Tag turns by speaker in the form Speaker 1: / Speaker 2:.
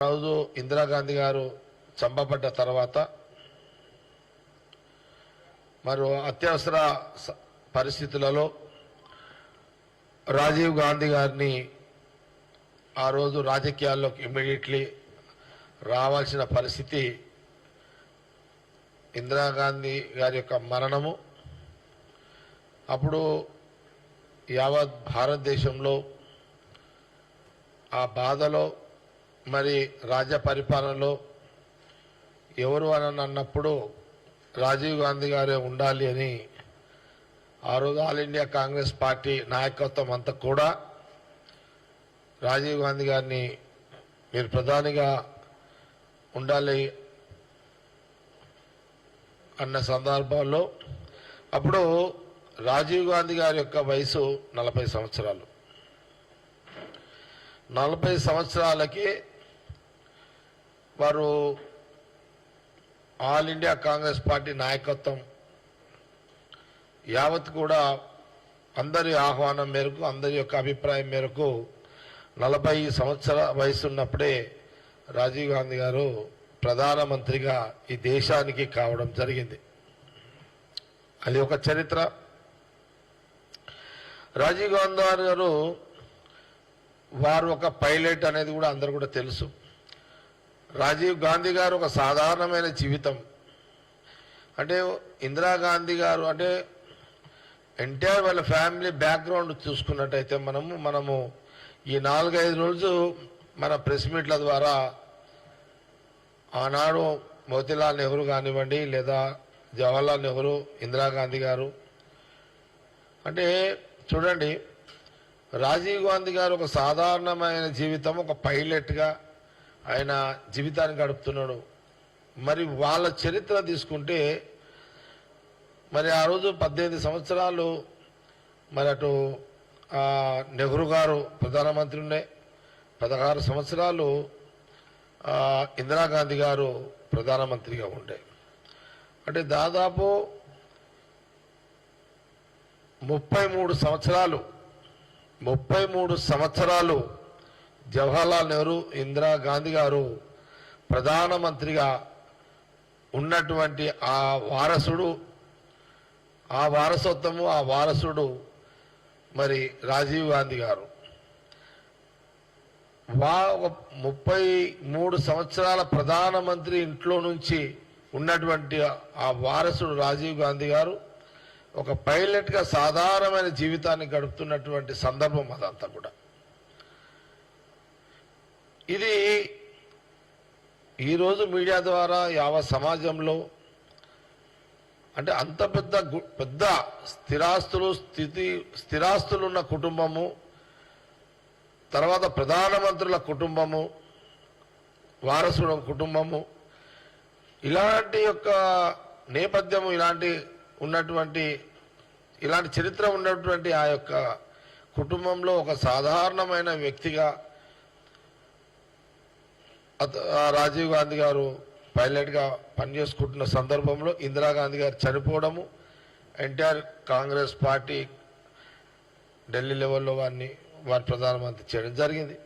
Speaker 1: రోజు ఇందిరాగాంధీ గారు చంపబడ్డ తర్వాత మరి అత్యవసర పరిస్థితులలో రాజీవ్ గాంధీ గారిని ఆ రోజు రాజకీయాల్లోకి ఇమ్మీడియట్లీ రావాల్సిన పరిస్థితి ఇందిరాగాంధీ గారి యొక్క మరణము అప్పుడు యావత్ భారతదేశంలో ఆ బాధలో మరి రాజ్య పరిపాలనలో ఎవరు అని అన్నప్పుడు రాజీవ్ గాంధీ గారే ఉండాలి అని ఆ రోజు ఆల్ ఇండియా కాంగ్రెస్ పార్టీ నాయకత్వం అంతా కూడా రాజీవ్ గాంధీ గారిని మీరు ప్రధానిగా ఉండాలి అన్న సందర్భాల్లో అప్పుడు రాజీవ్ గాంధీ గారి యొక్క వయసు నలభై సంవత్సరాలు. నలభై సంవత్సరాలకి వారు ఆల్ ఇండియా కాంగ్రెస్ పార్టీ నాయకత్వం యావత్ కూడా అందరి ఆహ్వానం మేరకు అందరి యొక్క అభిప్రాయం మేరకు నలభై సంవత్సర వయసున్నప్పుడే రాజీవ్ గాంధీ గారు ప్రధానమంత్రిగా ఈ దేశానికి కావడం జరిగింది. అది ఒక చరిత్ర. రాజీవ్ గాంధీ గారు వారు ఒక పైలట్ అనేది కూడా అందరు కూడా తెలుసు. రాజీవ్ గాంధీ గారు ఒక సాధారణమైన జీవితం. అంటే ఇందిరాగాంధీ గారు అంటే ఎంటైర్ వాళ్ళ ఫ్యామిలీ బ్యాక్గ్రౌండ్ చూసుకున్నట్టయితే మనము మనము ఈ నాలుగైదు రోజు మన ప్రెస్ మీట్ల ద్వారా ఆనాడు మోతిలాల్ నెహ్రూ కానివ్వండి లేదా జవహర్లాల్ నెహ్రూ ఇందిరాగాంధీ గారు. అంటే చూడండి రాజీవ్ గాంధీ గారు ఒక సాధారణమైన జీవితం ఒక పైలట్గా ఆయన జీవితాన్ని గడుపుతున్నాడు. మరి వాళ్ళ చరిత్ర తీసుకుంటే మరి ఆ రోజు పద్దెనిమిది సంవత్సరాలు మరి అటు నెహ్రూ గారు ప్రధానమంత్రి ఉండే. పదహారు సంవత్సరాలు ఇందిరాగాంధీ గారు ప్రధానమంత్రిగా ఉండే. అంటే దాదాపు ముప్పై మూడు సంవత్సరాలు ముప్పై మూడు సంవత్సరాలు జవహర్లాల్ నెహ్రూ ఇందిరా గాంధీ గారు ప్రధానమంత్రిగా ఉన్నటువంటి ఆ వారసుడు ఆ వారసత్వము ఆ వారసుడు మరి రాజీవ్ గాంధీ గారు. వా ఒక ముప్పై మూడు సంవత్సరాల ప్రధానమంత్రి ఇంట్లో నుంచి ఉన్నటువంటి ఆ వారసుడు రాజీవ్ గాంధీ గారు ఒక పైలట్గా సాధారణమైన జీవితాన్ని గడుపుతున్నటువంటి సందర్భం అదంతా కూడా. ఇది ఈరోజు మీడియా ద్వారా యావత్ సమాజంలో అంటే అంత పెద్ద గు- పెద్ద స్థిరాస్తులు స్థితి స్థిరాస్తులు ఉన్న కుటుంబము తర్వాత ప్రధానమంత్రుల కుటుంబము వారసుల కుటుంబము ఇలాంటి యొక్క నేపథ్యము ఇలాంటి ఉన్నటువంటి ఇలాంటి చరిత్ర ఉన్నటువంటి ఆ యొక్క కుటుంబంలో ఒక సాధారణమైన వ్యక్తిగా రాజీవ్ గాంధీ గారు పైలట్గా పనిచేసుకుంటున్న సందర్భంలో ఇందిరాగాంధీ గారు చనిపోవడము ఎన్టీఆర్ కాంగ్రెస్ పార్టీ ఢిల్లీ లెవెల్లో వారిని వారి ప్రధానమంత్రి చేయడం జరిగింది.